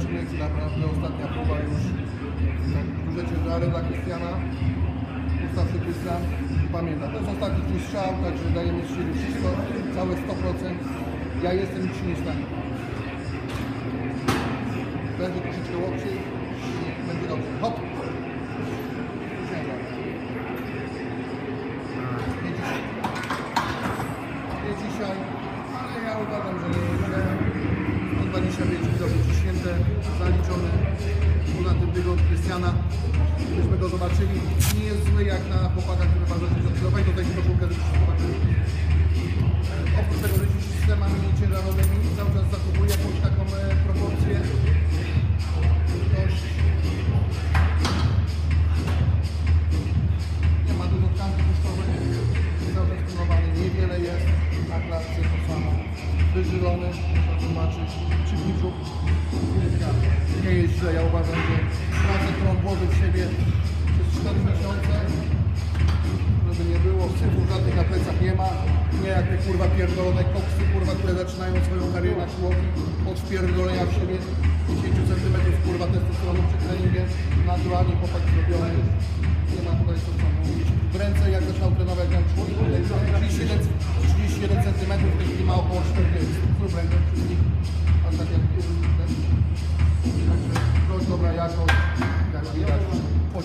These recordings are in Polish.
czy naprawdę ostatnia próba już tak duże ciężary dla Krystiana. Ustawszy Krystian pamięta, to jest ostatni twój strzał, także dajemy z siebie wszystko, całe 100%. Ja jestem, się nie stanie. Będzie troszeczkę łokciej i będzie dobrze. Hop! Zaliczone. Poza tym wygląd Krystiana, gdybyśmy go zobaczyli, nie jest zły jak na chłopaka, który waży 60 kg. Tutaj koszulkę, żebyśmy zobaczyli. Oprócz tego, że jeździ systemami ciężarowymi, cały czas zachowuje jakąś taką e, proporcję. Nie ma dużo tkanki tłuszczowej, cały czas trenowany niewiele jest, na klatce to samo, wyżylony, można zobaczyć, szybki brzuch, źle, ja uważam, że pracę, którą włożył w siebie przez 4 miesiące, żeby nie było, syfów żadnych na plecach nie ma, nie jak te kurwa pierdolone koksy, kurwa, które zaczynają swoją karierę na siłowni od wpierdolenia w siebie 10 cm kurwa testosteronu przed treningiem, naturalnie chłopak zrobiony, nie ma tutaj co co mówić. W ręce jak zaczął trenować, miał człowiek, 31, 31 cm, w tej chwili ma około 40 prób ręką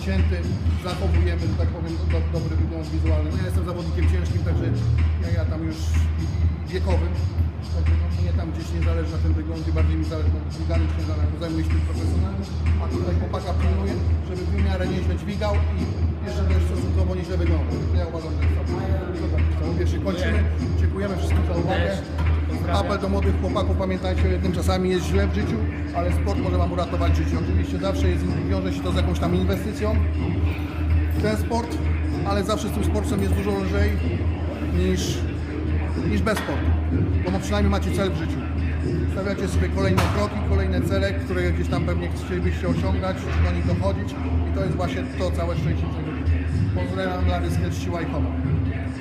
pocięty, zachowujemy, że tak powiem, do, dobry wygląd wizualny. No, ja jestem zawodnikiem ciężkim, także ja, ja tam już wiekowym, także no, mnie tam gdzieś nie zależy na tym wyglądzie, bardziej mi zależy na dźwiganych ciężarach, bo zajmuję się tym profesjonalnie, a tutaj chłopaka pilnuję, żeby w miarę nieźle dźwigał i jeszcze też stosunkowo nieźle wyglądał. Ja uważam, że jest to. Mówię, się kończymy. Dziękujemy wszystkim za uwagę. Apel do młodych chłopaków, pamiętajcie o jednym, czasami jest źle w życiu, ale sport może Wam uratować życie. Oczywiście zawsze jest, wiąże się to z jakąś tam inwestycją ten sport, ale zawsze z tym sportem jest dużo lżej niż, niż bez sportu, bo no przynajmniej macie cel w życiu. Stawiacie sobie kolejne kroki, kolejne cele, które gdzieś tam pewnie chcielibyście osiągać, do nich dochodzić i to jest właśnie to całe szczęście. Pozdrawiam dla Ryskę, Siła i Honor.